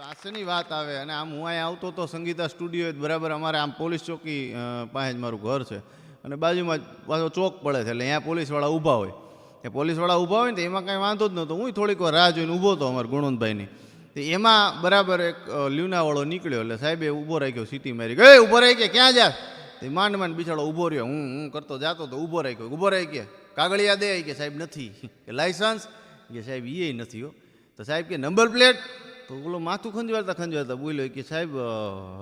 હાસ્યની વાત આવે અને આમ હું અહીંયા આવતો તો સંગીતા સ્ટુડિયો બરાબર અમારે આમ પોલીસ ચોકી પાસે જ મારું ઘર છે. અને બાજુમાં પાછો ચોક પડે છે એટલે અહીંયા પોલીસવાળા ઊભા હોય. એ પોલીસવાળા ઊભા હોય ને તો એમાં કાંઈ વાંધો જ નહોતો. હું થોડીક વાર રાહ જોઈને ઊભો હતો અમારા ગુણવંતભાઈની. તો એમાં બરાબર એક લ્યુનાવાળો નીકળ્યો એટલે સાહેબે ઊભો રાખ્યો, સિટી મારી ગયો. ઊભો રહી કે? ક્યાં જા? તે માંડ માંડ બિચારો ઊભો રહ્યો. હું હું કરતો જાતો તો ઊભો રાખ્યો. ઊભો રહી કે? કાગળિયા દે. કે સાહેબ નથી. કે લાયસન્સ? કે સાહેબ એ નથી હો. તો સાહેબ કે, નંબર પ્લેટ? તો ઓલો માથું ખંજવાળતા ખંજવાળતા બોલ્યો કે સાહેબ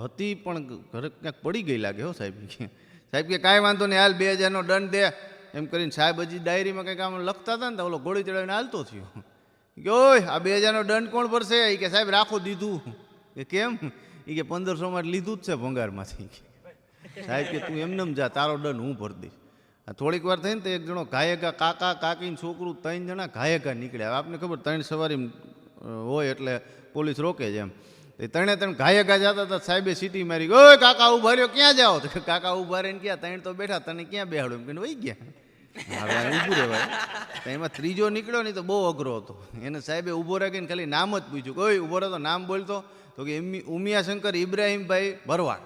હતી પણ ઘરે ક્યાંક પડી ગઈ લાગે હો સાહેબ. કે સાહેબ કે કાંઈ વાંધો નહીં, હાલ બે હજારનો દંડ દે. એમ કરીને સાહેબ હજી ડાયરીમાં કંઈક આમ લખતા હતા ને તો ઓલો ગોળી ચડાવીને હાલતો થયો. કે ઓય, આ બે હજારનો દંડ કોણ ભરશે? એ કે સાહેબ, રાખો દીધું. કે કેમ? એ કે પંદરસોમાં લીધું જ છે ભંગારમાંથી. સાહેબ કે તું એમને એમ જા, તારો દંડ હું ભરી દઈશ. થોડીક વાર થઈને તો એક જણો ઘાયકા કાકા, કાકીને છોકરું ત્રણ જણા ઘાયકા નીકળ્યા. આપને ખબર, ત્રણ સવારી હોય એટલે પોલીસ રોકે છે એમ. એ ત્રણે ત્રણ ઘાયકા જતા હતા, સાહેબે સીટી મારી, ઓય, કાકા ઊભા રહ્યો, ક્યાં જાઓ? તો કાકા ઊભા રહીને ક્યાં? ત્રણ તો બેઠા, તને ક્યાં બેહાડું? કે વહી ગયા. હવે ઊભું તો એમાં ત્રીજો નીકળ્યો નહીં તો બહુ અઘરો હતો. એને સાહેબે ઊભો રાખીને ખાલી નામ જ પૂછ્યું કોઈ ઊભો રહેતો નામ બોલતો. તો કે ઉમિયાશંકર ઇબ્રાહીમભાઈ ભરવાડ.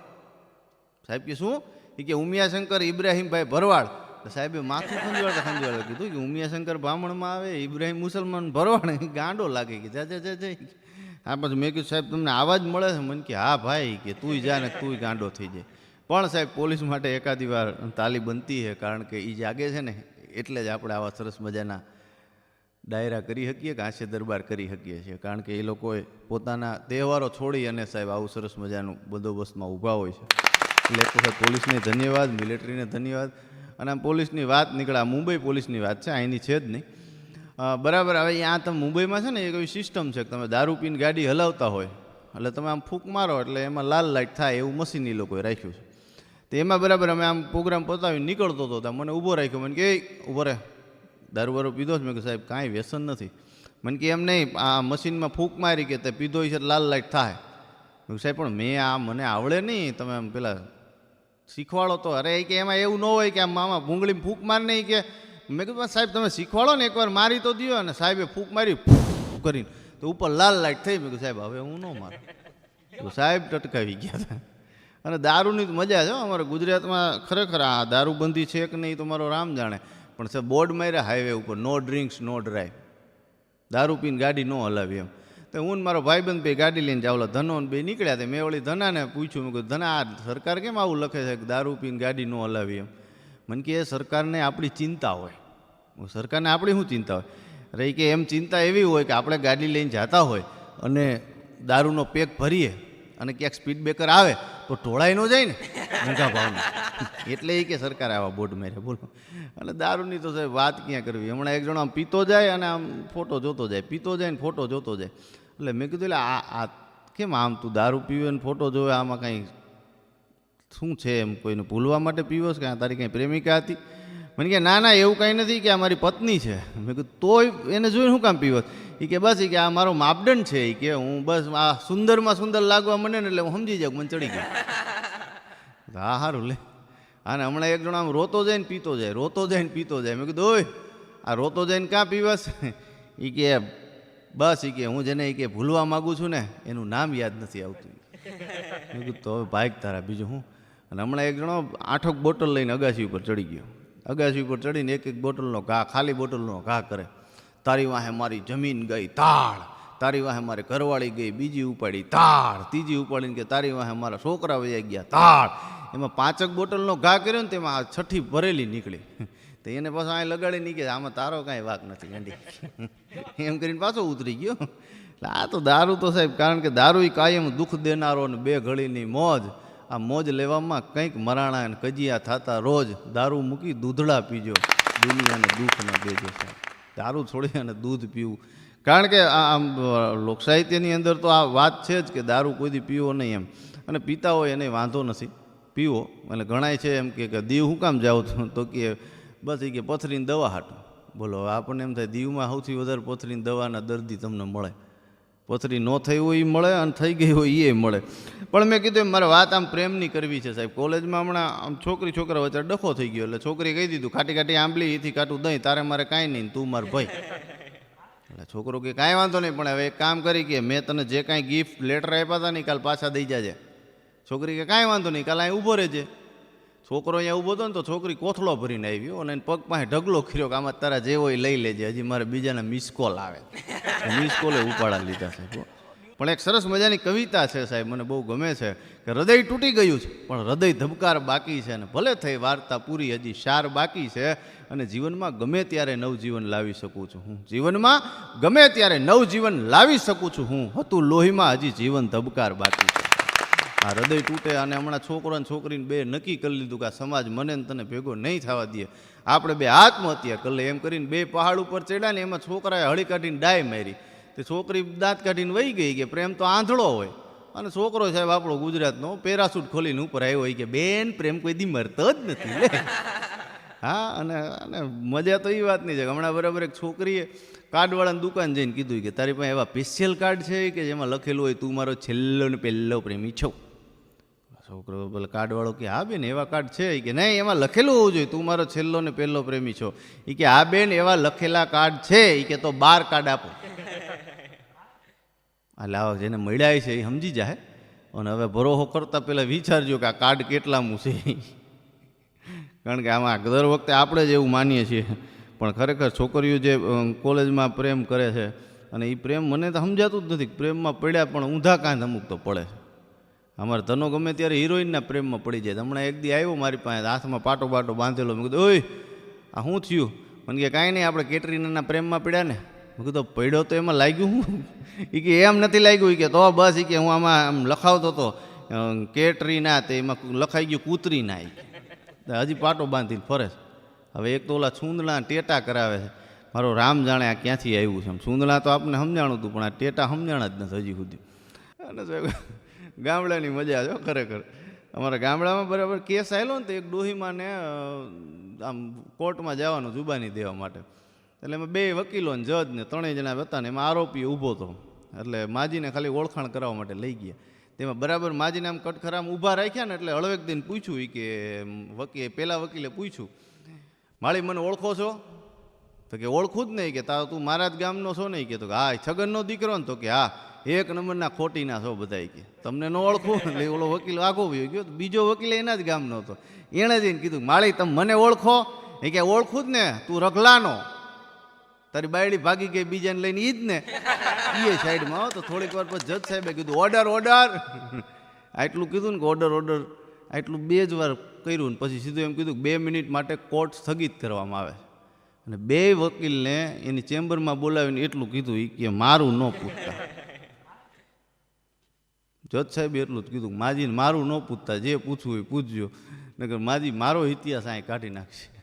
સાહેબ કે, શું? એ કે, ઉમિયાશંકર ઇબ્રાહીમભાઈ ભરવાડ. સાહેબે માથું ખંજવાળતા ખંજવાળતા કીધું કે ઉમિયાશંકર બ્રાહ્મણમાં આવે ઇબ્રાહિમ મુસલમાન ભરવાણ ગાંડો લાગે કે જા જા જા હા, પછી મેં કીધું, સાહેબ, તમને આવા જ મળે છે? મને કે, હા, ભાઈ, કે તુંય જા ને તુંય ગાંડો થઈ જાય. પણ સાહેબ, પોલીસ માટે એકાદી વાર તાલી બનતી છે, કારણ કે એ જાગે છે ને, એટલે જ આપણે આવા સરસ મજાના ડાયરા કરી શકીએ કે હાસ્ય દરબાર કરી શકીએ છીએ. કારણ કે એ લોકોએ પોતાના તહેવારો છોડી અને સાહેબ, આવું સરસ મજાનું બંદોબસ્તમાં ઊભા હોય છે. એટલે એક પોલીસને ધન્યવાદ, મિલિટરીને ધન્યવાદ. અને પોલીસની વાત નીકળ્યા મુંબઈ પોલીસની વાત છે અહીંની છે જ નહીં. બરાબર, હવે અહીંયા તમે મુંબઈમાં છે ને એક એવી સિસ્ટમ છે કે તમે દારૂ પીને ગાડી હલાવતા હોય, એટલે તમે આમ ફૂંક મારો, એટલે એમાં લાલ લાઇટ થાય એવું મશીન એ લોકોએ રાખ્યું છે. તો એમાં બરાબર અમે આમ પ્રોગ્રામ પતાવી નીકળતો હતો ત્યાં મને ઊભો રાખ્યો, મને કે ઊભો રહે દારૂ વારો પીધો છે, મેં કહ્યું સાહેબ, કાંઈ વ્યસન નથી. મને કે, એમ નહીં, આ મશીનમાં ફૂંક મારી કે તે પીધો છે લાલ લાઇટ થાય. સાહેબ, પણ મેં આ, મને આવડે નહીં, તમે આમ પેલા શીખવાડો તો અરે કે એમાં એવું ન હોય કે આમ મામા ભૂંગળી ફૂંક માર નહીં કે. મેં કીધું સાહેબ, તમે શીખવાડો ને એકવાર, મારી તો દ્યો. અને સાહેબે ફૂંક મારી કરીને તો ઉપર લાલ લાઇટ થઈ. મેં કીધું, સાહેબ, હવે હું ન મારું. તો સાહેબ ટટકાવી ગયા હતા. અને દારૂની મજા છે. અમારે ગુજરાતમાં ખરેખર આ દારૂબંધી છે કે નહીં તો મારો રામ જાણે. પણ સાહેબ, બોર્ડ માર્યા હાઈવે ઉપર નો ડ્રિંક્સ નો ડ્રાઈવ દારૂ પીને ગાડી ન હલાવી એમ. તો હું મારો ભાઈબંધ બે ગાડી લઈને જાવ ધનો ને બે નીકળ્યા તે. મેં વળી ધનાને પૂછ્યું, મેં કહ્યું ધના, આ સરકાર કેમ આવું લખે છે કે દારૂ પીને ગાડી ન હલાવી એમ? મને કે એ સરકારને આપણી ચિંતા હોય. સરકારને આપણી શું ચિંતા હોય? રહી કે, એમ ચિંતા એવી હોય કે આપણે ગાડી લઈને જતા હોય અને દારૂનો પેક ભરીએ અને ક્યાંક સ્પીડ બ્રેકર આવે તો ઢોળાઈ ન જાય ને. મોંઘા ભાવના. એટલે એ કે, સરકાર આવા બોર્ડ મેરે બોલો. અને દારૂની તો સાહેબ વાત ક્યાં કરવી? હમણાં એક જણો આમ પીતો જાય અને આમ ફોટો જોતો જાય. પીતો જાય ને ફોટો જોતો જાય. એટલે મેં કીધું, એટલે આ આ કેમ આમ તું દારૂ પીવે ને ફોટો જોવે, આમાં કાંઈ શું છે એમ કોઈને ભૂલવા માટે પીવો છે કે આ તારી કંઈ પ્રેમિકા હતી? મને કે, ના ના, એવું કાંઈ નથી કે આ મારી પત્ની છે. મેં કીધું, તોય એને જોઈને શું કામ પીવો એ કે, બસ એ કે આ મારો માપદંડ છે. એ કે, હું બસ આ સુંદરમાં સુંદર લાગવા મને ને એટલે હું સમજી જાઉં મને ચડી ગયું. હા સારું લે. અને હમણાં એક જણો આમ રોતો જાય ને પીતો જાય, રોતો જાય ને પીતો જાય. મેં કીધું, ઓય, આ રોતો જઈને ક્યાં પીવસ એ કે બસ એ કે હું જેને એ કે ભૂલવા માગું છું ને એનું નામ યાદ નથી આવતું. મેં કીધું તો હવે ભાગ તારા બીજું હું? અને હમણાં એક જણો આઠક બોટલ લઈને અગાસી ઉપર ચડી ગયો. અગાસી ઉપર ચડીને એક એક બોટલનો ઘા ખાલી બોટલનો ઘા કરે. તારી વાહે મારી જમીન ગઈ તાળ. તારી વાહે મારે ઘરવાળી ગઈ બીજી ઉપાડી તાળ. ત્રીજી ઉપાડીને કે તારી વાહે મારા છોકરા વયા ગયા તાળ. એમાં પાંચક બોટલનો ઘા કર્યો ને તેમાં આ છઠ્ઠી ભરેલી નીકળી. તો એને પાછો અહીં લગાડી કે આમાં તારો કાંઈ વાક નથી, ગાંડી. એમ કરીને પાછો ઉતરી ગયો. એટલે આ તો દારૂ તો સાહેબ, કારણ કે દારૂ એ કાયમ દુઃખ દેનારો ને બે ઘડીની મોજ. આ મોજ લેવામાં કંઈક મરાણા અને કજિયા થતા રોજ દારૂ મૂકી દૂધડા પીજો. દુનિયાને દુઃખ ન દેજો સાહેબ. દારૂ છોડી અને દૂધ પીવું. કારણ કે આમ લોકસાહિત્યની અંદર તો આ વાત છે જ કે દારૂ કોઈ દી પીવો નહીં એમ. અને પીતા હોય એને વાંધો નથી. પીવો. એટલે ઘણાય છે એમ કે, દીવ હું કામ જાઉં છું? તો કે બસ એ કે પથરીની દવા હાટું. બોલો આપણને એમ થાય, દીવમાં સૌથી વધારે પથરીની દવાના દર્દી તમને મળે. પથરી ન થઈ હોય એ મળે અને થઈ ગઈ હોય એ મળે. પણ મેં કીધું મારે વાત આમ પ્રેમની કરવી છે સાહેબ. કોલેજમાં હમણાં આમ છોકરી છોકરા વચ્ચે ડખો થઈ ગયો, એટલે છોકરી કહી દીધું, ખાટી ખાટી આંબલી, એથી કાટું દહીં, તારે મારે કાંઈ નહીં, તું માર ભાઈ. એટલે છોકરો કે, કાંઈ વાંધો નહીં, પણ હવે એક કામ કરી કે, મેં તને જે કાંઈ ગિફ્ટ લેટર આપ્યા હતા ને કાલ પાછા દઈ જાજે. છોકરી કે, કાંઈ વાંધો નહીં, કાલ અહીં ઊભો રહેજે. છોકરો અહીંયા ઊભો હતો ને તો છોકરી કોથળો ભરીને આવ્યો અને પગ પાસે ઢગલો ખીર્યો કે આમાં તારા જેવો એ લઈ લેજે, હજી મારે બીજાના મિસ આવે. મિસ કોલે ઉપાડા લીધા સાહેબ પણ એક સરસ મજાની કવિતા છે સાહેબ, મને બહુ ગમે છે કે હૃદય તૂટી ગયું છે, પણ હૃદય ધબકાર બાકી છે અને ભલે થઈ વાર્તા પૂરી, હજી શાર બાકી છે અને જીવનમાં ગમે ત્યારે નવજીવન લાવી શકું છું હું. જીવનમાં ગમે ત્યારે નવજીવન લાવી શકું છું હું, હતું લોહીમાં હજી જીવન ધબકાર બાકી છે. આ હૃદય તૂટે અને હમણાં છોકરો અને છોકરીને બે નક્કી કરી લીધું કે આ સમાજ મને તને ભેગો નહીં થવા દે. આપણે બે આત્મહત્યા કરી એમ કરીને બે પહાડ ઉપર ચડ્યા ને એમાં છોકરાએ હળી કાઢીને ડાય મારી. તે છોકરી દાંત કાઢીને વહી ગઈ કે પ્રેમ તો આંધળો હોય. અને છોકરો સાહેબ આપણો ગુજરાતનો પેરાસૂટ ખોલીને ઉપર આવ્યો હોય કે, બેન, પ્રેમ કોઈ દી મરતો જ નથી હા, અને અને મજા તો એ વાતની છે કે હમણાં બરાબર એક છોકરીએ કાર્ડવાળાની દુકાન જઈને કીધું કે, તારી પાસે એવા સ્પેશિયલ કાર્ડ છે કે જેમાં લખેલું હોય, તું મારો છેલ્લો ને પહેલો પ્રેમી છો. છોકરો બોલે, કાર્ડવાળો કે, હા બેન, એવા કાર્ડ છે. કે, નહીં, એમાં લખેલું હોવું જોઈએ. તું મારો છેલ્લો ને પહેલો પ્રેમી છો. એ કે, હા બેન, એવા લખેલા કાર્ડ છે. એ કે, તો બાર કાર્ડ આપો. આ લાવો જેને મળ્યા છે એ સમજી જાય. અને હવે ભરોહો કરતાં પહેલાં વિચારજો કે આ કાર્ડ કેટલામું છે. કારણ કે આમાં દર વખતે આપણે જ એવું માનીએ છીએ. પણ ખરેખર છોકરીઓ જે કોલેજમાં પ્રેમ કરે છે, અને એ પ્રેમ મને તો સમજાતું જ નથી. પ્રેમમાં પડ્યા પણ ઊંધા કાંધ અમુક તો પડે છે. અમારે ધનો ગમે ત્યારે હિરોઈનના પ્રેમમાં પડી જાય. હમણાં એક દી આવ્યો મારી પાસે, હાથમાં પાટો પાટો બાંધેલો. મેં કીધું, ઓય, આ શું થયું? મને કે કાંઈ નહીં, આપણે કેટરીનાના પ્રેમમાં પડ્યા ને. મેં કીધું, પડ્યો તો એમાં લાગ્યું હું? એ કે, એમ નથી લાગ્યું. કે, તો બસ. એ કે, હું આમાં આમ લખાવતો હતો. કેટરીના તે એમાં લખાઈ ગયું કૂતરીના એ. હજી પાટો બાંધીને ફરે હવે એક તો ઓલા છૂંદણા ટેટા કરાવે છે. મારો રામ જાણે આ ક્યાંથી આવ્યું છે છૂંદણા તો આપને સમજાણું હતું, પણ આ ટેટા સમજાણા જ નથી હજી સુધી. અને ગામડાની મજા જો ખરેખર. અમારા ગામડામાં બરાબર કેસ આવેલો ને તો એક ડોહીમાં ને આમ કોર્ટમાં જવાનું જુબાની દેવા માટે. એટલે એમાં બે વકીલો ને જજ ને ત્રણેય જણા હતા ને એમાં આરોપી ઊભો હતો. એટલે માજીને ખાલી ઓળખાણ કરાવવા માટે લઈ ગયા. તેમાં બરાબર માજીને આમ કટખરામ ઊભા રાખ્યા ને એટલે હળવેક દિન પૂછ્યું કે વકીલ, પેલા વકીલે પૂછ્યું, માળી, મને ઓળખો છો? તો કે, ઓળખું જ નહીં. કે તારો તું મારા જ ગામનો છો નહીં કે તો કે, હા છગનનો દીકરો ને? તો કે, હા. એક નંબરના ખોટીના છો બધા કે. તમને ન ઓળખું એટલે ઓલો વકીલ આગો વયો ગયો બીજો વકીલ એના જ ગામનો હતો. એણે જઈને કીધું, માળી, તમે મને ઓળખો? એ કે, ઓળખું જ ને, તું રખલાનો તારી બાયડી ભાગી ગઈ બીજાને લઈને ઈ જ ને. એ સાઈડમાં આવો તો થોડીક વાર પછી જજ સાહેબે કીધું, ઓર્ડર ઓર્ડર. આટલું કીધું ને કે ઓર્ડર ઓર્ડર, આટલું બે જ વાર કર્યું ને પછી સીધું એમ કીધું બે મિનિટ માટે કોર્ટ સ્થગિત કરવામાં આવે. અને બે વકીલને એની ચેમ્બરમાં બોલાવીને એટલું કીધું એ કે, મારું ન પૂછતા. જજ સાહેબે એટલું જ કીધું માજીને મારું ન પૂછતા, જે પૂછવું એ પૂછજો. નકર માજી મારો ઇતિહાસ અહીં કાઢી નાખશે.